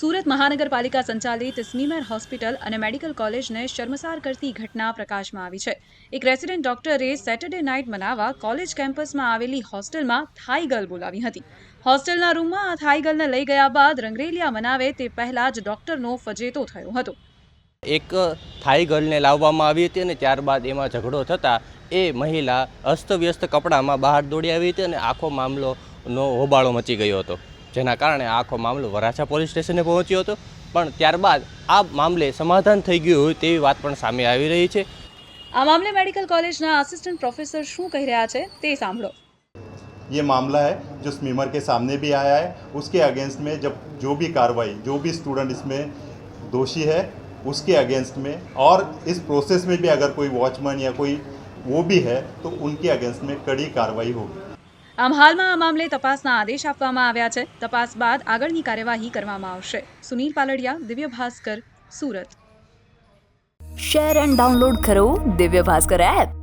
સુરત મહાનગરપાલિકા સંચાલિત સ્મીમેર હોસ્પિટલ અને મેડિકલ કોલેજને શર્મસાર કરતી ઘટના પ્રકાશમાં આવી છે. એક રેસિડેન્ટ ડોક્ટરે સેટરડે નાઇટ મનાવવા કોલેજ કેમ્પસમાં આવેલી હોસ્ટેલમાં થાઈ ગર્લ બોલાવી હતી. હોસ્ટેલના રૂમમાં આ થાઈ ગર્લને લઈ ગયા બાદ રંગરેલિયા મનાવે તે પહેલા જ ડોક્ટરનો ફજેતો થયો હતો. એક થાઈ ગર્લને લાવવામાં આવી હતી અને ત્યારબાદ એમાં ઝઘડો થતાં એ મહિલા અસ્તવ્યસ્ત કપડામાં બહાર દોડી આવી હતી અને આખો મામલોનો હોબાળો મચી ગયો હતો. જેના કારણે આખો મામલો વરાછા પોલીસ સ્ટેશને પહોંચ્યો હતો પણ ત્યારબાદ આ મામલે સમાધાન થઈ ગયું હોય તેવી વાત પણ સામે આવી રહી છે આ મામલે મેડિકલ કોલેજના આસિસ્ટન્ટ પ્રોફેસર શું કહી રહ્યા છે તે સાંભળો ये मामला है जो स्मीमर के सामने भी आया है उसके अगेंस्ट में जब जो भी कार्रवाई जो भी स्टूडेंट इसमें दोषी है उसके अगेंस्ट में और इस प्रोसेस में भी अगर कोई वॉचमैन या कोई वो भी है तो उनके अगेंस्ट में कड़ी कार्रवाई होगी આમ હાલમાં આ મામલે તપાસના આદેશ આપવામાં આવ્યા છે. તપાસ બાદ આગળની કાર્યવાહી કરવામાં આવશે. Sunil Paldiya, Divya Bhaskar, Surat. Share and download કરો દિવ્ય ભાસ્કર એપ.